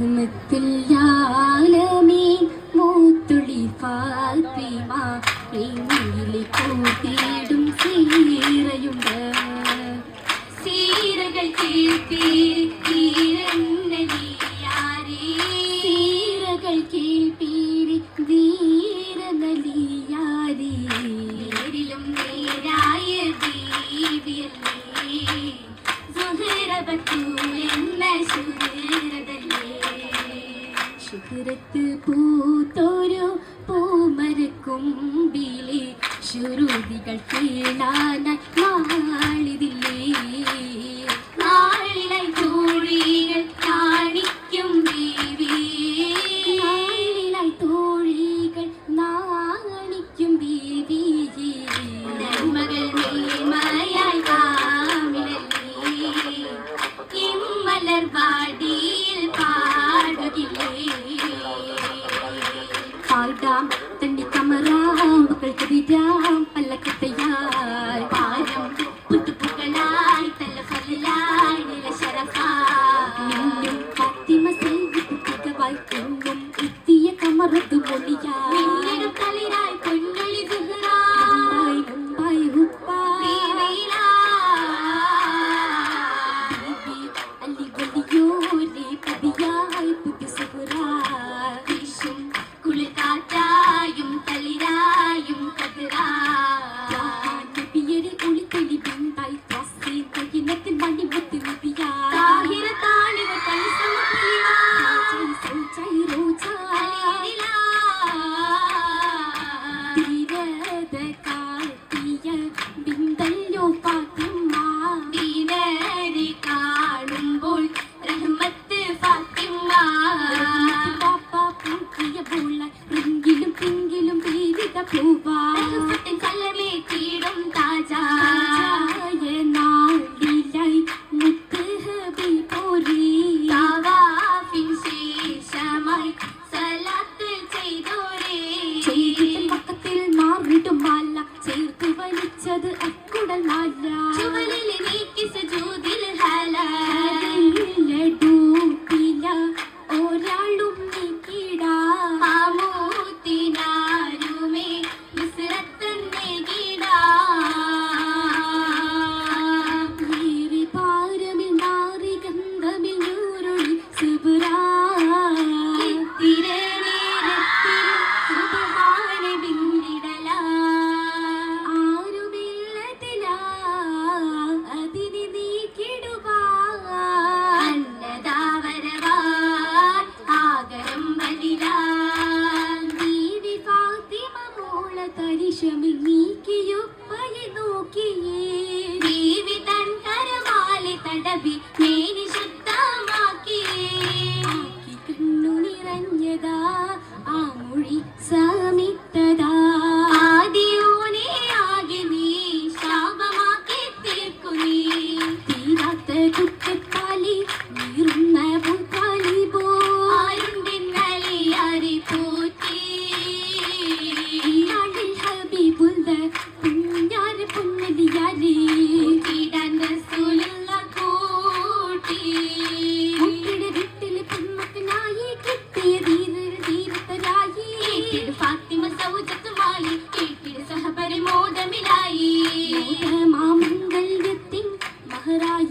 റഹ്മത്തുല്ലാലമീൻ മൂത്തുളി ഫാത്തിമ എങ്ങിലെ കൂട്ടിയിടും സീറയുണ്ട്. സീരകൾ കേൾപ്പീർ സീരകൾ കേൾപ്പീർ ധീരനലിയാരി നേരിലും നേരായ ദീവിയല്ലേ. സുഹൃബത്തു എന്ന സുഹൃത സിഹറത്ത് പൂത്തോരു പൂമരക്കുമ്പിലെ ശുരുതികൾ കേളാനായി திண்டி கமரா புகழ் கவிதா பல்லக்கத்தை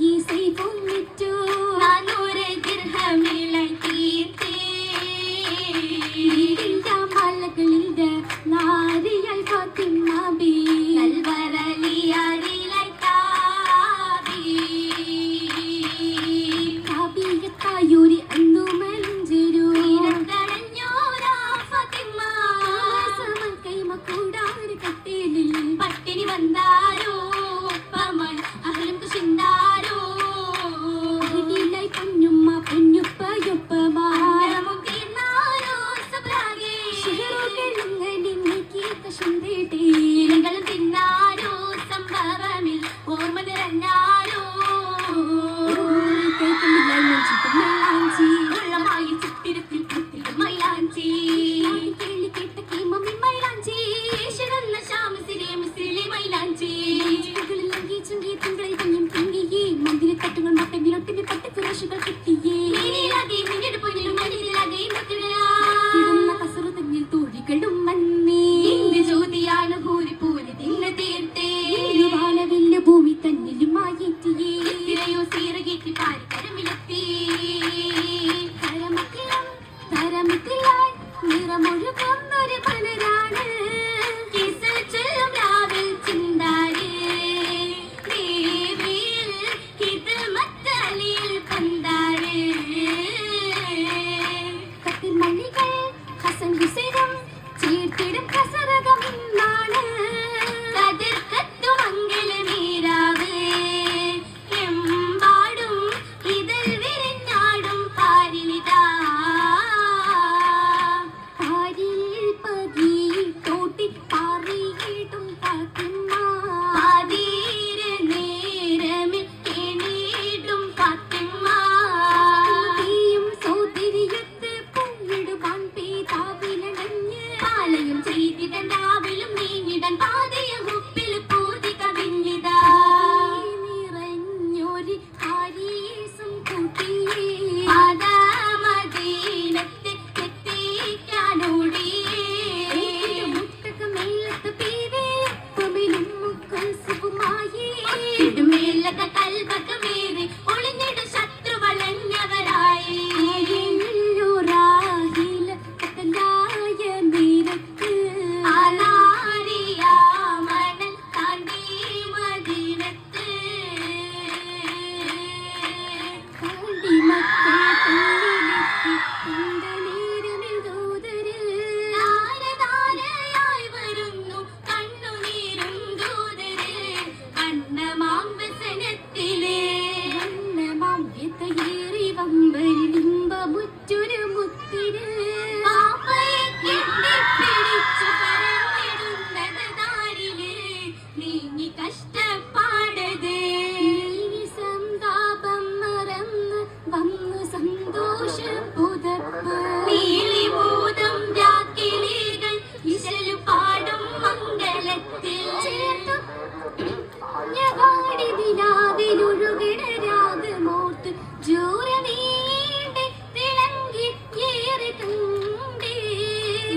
இசை பொங்கிட்டு நானூறு கிரகமே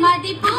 മതിപ്പോ